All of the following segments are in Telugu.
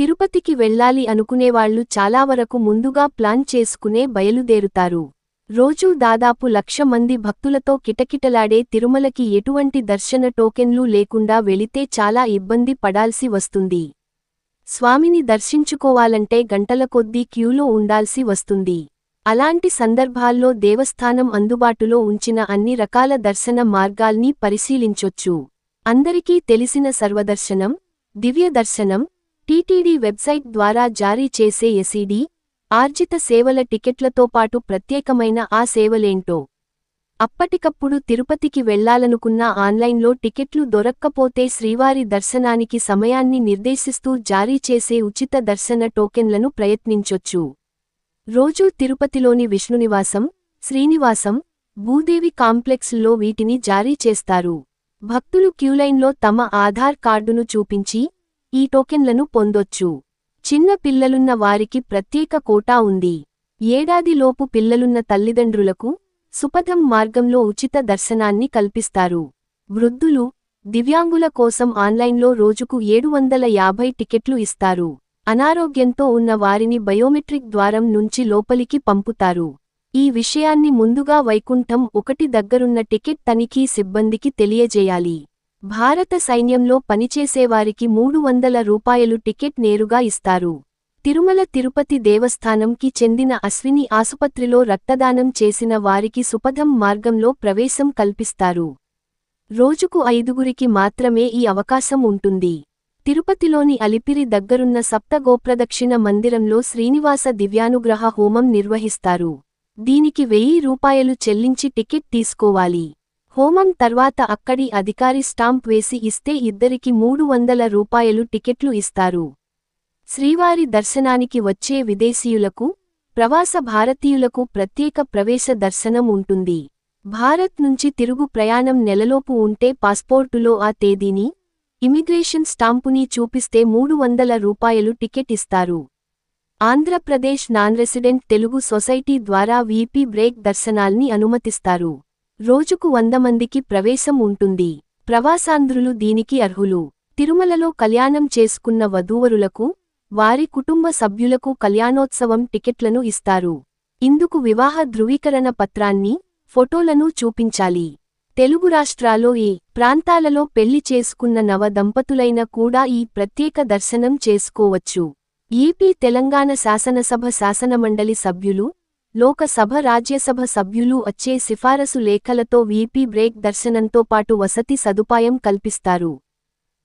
తిరుపతికి వెళ్ళాలి అనుకునేవాళ్ళు చాలా వరకు ముందుగా ప్లాన్ చేసుకునే బయలుదేరుతారు. రోజూ దాదాపు లక్ష మంది భక్తులతో కిటకిటలాడే తిరుమలకి ఎటువంటి దర్శన టోకెన్లు లేకుండా వెళితే చాలా ఇబ్బంది పడాల్సి వస్తుంది. స్వామిని దర్శించుకోవాలంటే గంటల కొద్దీ క్యూలో ఉండాల్సి వస్తుంది. అలాంటి సందర్భాల్లో దేవస్థానం అందుబాటులో ఉంచిన అన్ని రకాల దర్శన మార్గాల్ని పరిశీలించొచ్చు. అందరికీ తెలిసిన సర్వదర్శనం దివ్య దర్శనం టీటీడీ వెబ్సైట్ ద్వారా జారీ చేసే ఎసిడి ఆర్జిత సేవల టికెట్లతో పాటు ప్రత్యేకమైన ఆ సేవలేంటో? అప్పటికప్పుడు తిరుపతికి వెళ్ళాలనుకున్న ఆన్లైన్లో టికెట్లు దొరక్కపోతే శ్రీవారి దర్శనానికి సమయాన్ని నిర్దేశిస్తూ జారీ చేసే ఉచిత దర్శన టోకెన్లను ప్రయత్నించొచ్చు. రోజూ తిరుపతిలోని విష్ణునివాసం శ్రీనివాసం భూదేవి కాంప్లెక్స్లో వీటిని జారీ చేస్తారు. భక్తులు క్యూలైన్లో తమ ఆధార్ కార్డును చూపించి ఈ టోకెన్లను పొందొచ్చు. చిన్న పిల్లలున్న వారికి ప్రత్యేక కోటా ఉంది. ఏడాదిలోపు పిల్లలున్న తల్లిదండ్రులకు సుపథం మార్గంలో ఉచిత దర్శనాన్ని కల్పిస్తారు. వృద్ధులు దివ్యాంగుల కోసం ఆన్లైన్లో రోజుకు ఏడు వందల యాభై టికెట్లు ఇస్తారు. అనారోగ్యంతో ఉన్న వారిని బయోమెట్రిక్ ద్వారం నుంచి లోపలికి పంపుతారు. ఈ విషయాన్ని ముందుగా వైకుంఠం ఒకటి దగ్గరున్న టికెట్ తనిఖీ సిబ్బందికి తెలియజేయాలి. భారత సైన్యంలో పనిచేసేవారికి మూడు వందల రూపాయలు టికెట్ నేరుగా ఇస్తారు. తిరుమల తిరుపతి దేవస్థానంకి చెందిన అశ్విని ఆసుపత్రిలో రక్తదానం చేసిన వారికి సుపథం మార్గంలో ప్రవేశం కల్పిస్తారు. రోజుకు ఐదుగురికి మాత్రమే ఈ అవకాశం ఉంటుంది. తిరుపతిలోని అలిపిరి దగ్గరున్న సప్తగోప్రదక్షిణ మందిరంలో శ్రీనివాస దివ్యానుగ్రహ హోమం నిర్వహిస్తారు. దీనికి వెయ్యి రూపాయలు చెల్లించి టికెట్ తీసుకోవాలి. హోమం తర్వాత అక్కడి అధికారి స్టాంప్ వేసి ఇస్తే ఇద్దరికి మూడు వందల రూపాయలు టికెట్లు ఇస్తారు. శ్రీవారి దర్శనానికి వచ్చే విదేశీయులకు ప్రవాస భారతీయులకు ప్రత్యేక ప్రవేశ దర్శనం ఉంటుంది. భారత్ నుంచి తిరుగు ప్రయాణం నెలలోపు ఉంటే పాస్పోర్టులో ఆ తేదీని ఇమిగ్రేషన్ స్టాంపుని చూపిస్తే మూడు వందల రూపాయలు టికెట్ ఇస్తారు. Andhra Pradesh non resident Telugu society ద్వారా వీపీ బ్రేక్ దర్శనాల్ని అనుమతిస్తారు. రోజుకు వంద మందికి ప్రవేశం ఉంటుంది. ప్రవాసాంధ్రులు దీనికి అర్హులు. తిరుమలలో కళ్యాణం చేసుకున్న వధూవరులకు వారి కుటుంబ సభ్యులకు కళ్యాణోత్సవం టికెట్లను ఇస్తారు. ఇందుకు వివాహ ధృవీకరణ పత్రాన్ని ఫోటోలను చూపించాలి. తెలుగు రాష్ట్రాల్లో ఏ ప్రాంతాలలో పెళ్ళి చేసుకున్న నవ దంపతులైన కూడా ఈ ప్రత్యేక దర్శనం చేసుకోవచ్చు. ఏపీ తెలంగాణ శాసనసభ శాసనమండలి సభ్యులు లోకసభ రాజ్యసభ సభ్యులు వచ్చే సిఫారసు లేఖలతో వీపీ బ్రేక్ దర్శనంతో పాటు వసతి సదుపాయం కల్పిస్తారు.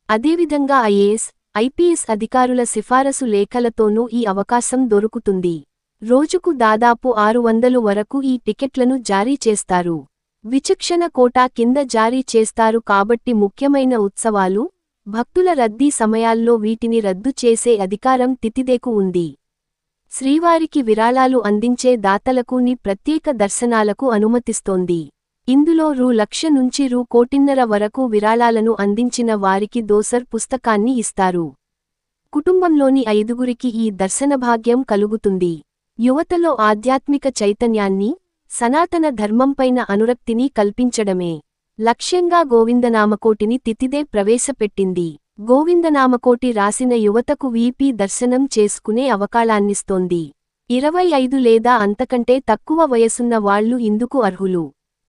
అదేవిధంగా ఐఏఎస్ ఐపీఎస్ అధికారుల సిఫారసు లేఖలతోనూ ఈ అవకాశం దొరుకుతుంది. రోజుకు దాదాపు ఆరు వందలు వరకు ఈ టికెట్లను జారీ చేస్తారు. విచక్షణ కోటా కింద జారీ చేస్తారు కాబట్టి ముఖ్యమైన ఉత్సవాలు భక్తుల రద్దీ సమయాల్లో వీటిని రద్దు చేసే అధికారం తితిదేకు ఉంది. శ్రీవారికి విరాళాలు అందించే దాతలకు ని ప్రత్యేక దర్శనాలకు అనుమతిస్తోంది. ఇందులో రూ. లక్ష నుంచి రూ. కోటిన్నర వరకు విరాళాలను అందించిన వారికి దోసర్ పుస్తకాన్ని ఇస్తారు. కుటుంబంలోని ఐదుగురికి ఈ దర్శనభాగ్యం కలుగుతుంది. యువతలో ఆధ్యాత్మిక చైతన్యాన్ని సనాతన ధర్మంపైన అనురక్తిని కల్పించడమే. లక్ష్యంగా గోవిందనామకోటిని తితిదే ప్రవేశపెట్టింది. గోవిందనామకోటి రాసిన యువతకు వీపీ దర్శనం చేసుకునే అవకాశాన్నిస్తోంది ఇరవై ఐదు లేదా అంతకంటే తక్కువ వయసున్న వాళ్ళు ఇందుకు అర్హులు.